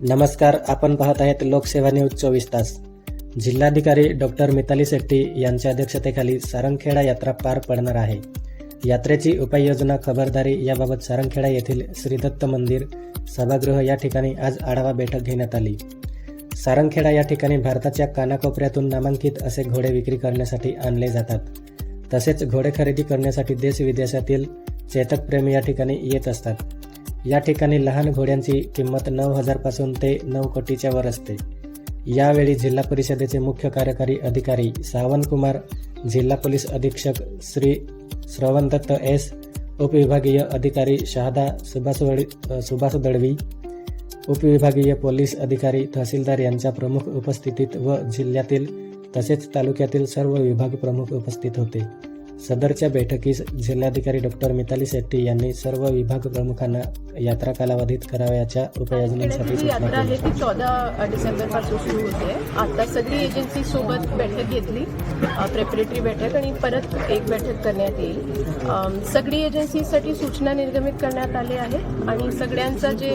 नमस्कार आपण पाहत आहेत लोकसेवा न्यूज चोवीस तास. जिल्हाधिकारी डॉक्टर मिताली शेट्टी यांच्या अध्यक्षतेखाली सारंगखेडा यात्रा पार पडणार आहे. यात्रेची उपाययोजना खबरदारी याबाबत सारंगखेडा येथील श्रीदत्त मंदिर सभागृह या ठिकाणी आज आढावा बैठक घेण्यात आली. सारंगखेडा या ठिकाणी भारताच्या कानाकोपऱ्यातून नामांकित असे घोडे विक्री करण्यासाठी आणले जातात. तसेच घोडे खरेदी करण्यासाठी देश विदेशातील चेतकप्रेमी या ठिकाणी येत असतात. या ठिकाणी लहान घोड्यांची किंमत नऊ हजारपासून ते नऊ कोटीच्या वर असते. यावेळी जिल्हा परिषदेचे मुख्य कार्यकारी अधिकारी सावंतकुमार जिल्हा पोलीस अधीक्षक श्री श्रवणदत्त एस उपविभागीय अधिकारी शहादा सुभाष सुभाष दळवी उपविभागीय पोलीस अधिकारी तहसीलदार यांच्या प्रमुख उपस्थितीत व जिल्ह्यातील तसेच तालुक्यातील सर्व विभाग प्रमुख उपस्थित होते. सदरच्या बैठकीस जिल्हाधिकारी डॉक्टर मिताली शेट्टी यांनी सर्व विभाग प्रमुखांना यात्रा कालावधीत करावयाच्या उपाययोजनांसाठी यात्रा आहे ती चौदा डिसेंबरपासून सुरू होते. आता सगळी एजन्सी सोबत बैठक घेतली प्रेपरेटरी बैठक आणि परत एक बैठक करण्यात येईल. सगळी एजन्सीसाठी सूचना निर्गमित करण्यात आले आहे आणि सगळ्यांचा जे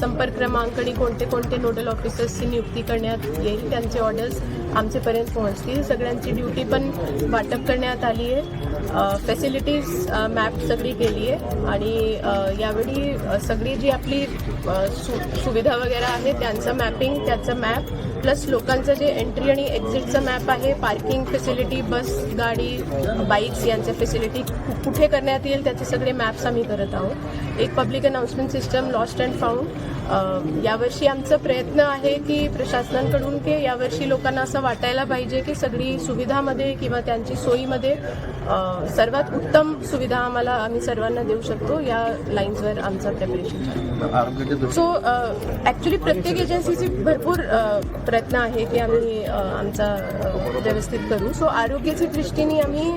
संपर्क क्रमांक आणि कोणते कोणते नोडल ऑफिसर्सची नियुक्ती करण्यात येईल त्यांचे ऑर्डर्स आमचेपर्यंत पोहोचतील. सगळ्यांची ड्युटी पण वाटप करण्यात आली आहे. फॅसिलिटीज मॅप सगळी केली आहे आणि यावेळी सगळी जी आपली सु सुविधा वगैरे आहे त्यांचं मॅपिंग त्याचं मॅप प्लस लोकांचं जे एंट्री आणि एक्झिटचं मॅप आहे पार्किंग फॅसिलिटी बस गाडी बाईक्स यांच्या फॅसिलिटी कुठे करण्यात येईल त्याचे सगळे मॅप्स आम्ही करत आहोत. एक public announcement system lost and found यावर्षी आमचा प्रयत्न आहे की प्रशासनाकडून की यावर्षी लोकांना असं वाटायला पाहिजे की सगळी सुविधामध्ये किंवा त्यांची सोयीमध्ये सर्वात उत्तम सुविधा आम्हाला आम्ही सर्वांना देऊ शकतो या लाईन्सवर आमचं प्रेपरेशन सो ॲक्च्युली uh, प्रत्येक एजन्सीची भरपूर uh, प्रयत्न आहे की आम्ही uh, आमचा व्यवस्थित करू. सो आरोग्याच्या दृष्टीने आम्ही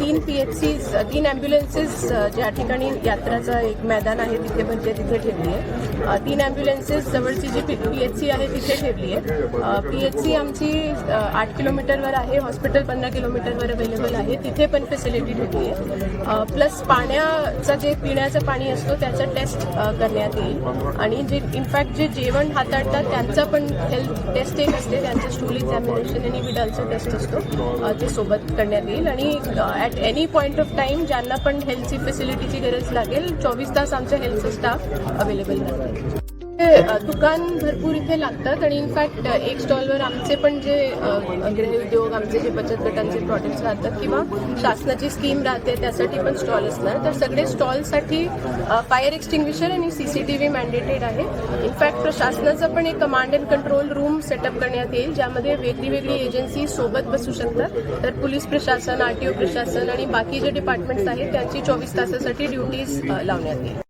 तीन पी एच सी तीन ॲम्ब्युलन्सेस ज्या ठिकाणी यात्राचं एक मैदान आहे तिथे म्हणजे तिथे ठेवली आहे. तीन ॲम्ब्युलन्सेस जवळची जी पी एच सी आहे तिथे ठेवली आहे. पी एच सी आमची आठ किलोमीटरवर आहे हॉस्पिटल पंधरा किलोमीटरवर अवेलेबल आहे तिथे पण फॅसिलिटी ठेवली आहे. प्लस पाण्याचं जे पिण्याचं पाणी असतो त्याचं टेस्ट करण्यात येईल. आणि जे इनफॅक्ट जे जेवण हाताळतात त्यांचा पण हेल्थ टेस्ट एक असते. त्यांचं स्टूल एक्झामिनेशन आणि विडलचा टेस्ट असतो. ते सोबत करण्यात येईल. आणि at any point of time ज्यांना पण हेल्थची फॅसिलिटीची गरज लागेल चोवीस तास आमच्या हेल्थचं स्टाफ अवेलेबल राहते दुकान भरपूर इथे लागतात आणि इनफॅक्ट एक स्टॉलवर आमचे पण जे गृहउद्योग आमचे जे बचत गटांचे प्रॉडक्ट्स राहतात किंवा शासनाची स्कीम राहते त्यासाठी पण स्टॉल असणार. तर सगळे स्टॉलसाठी फायर एक्स्टिंग्विशर आणि सीसीटीव्ही मॅन्डेटेड आहे. इनफॅक्ट प्रशासनाचा पण एक command and control room setup करण्यात येईल ज्यामध्ये वेगळी वेगळी एजन्सी सोबत बसू शकतात. तर पोलीस प्रशासन आरटीओ प्रशासन आणि बाकी जे डिपार्टमेंट्स आहेत त्यांची चोवीस तासासाठी ड्युटीज लावण्यात येईल.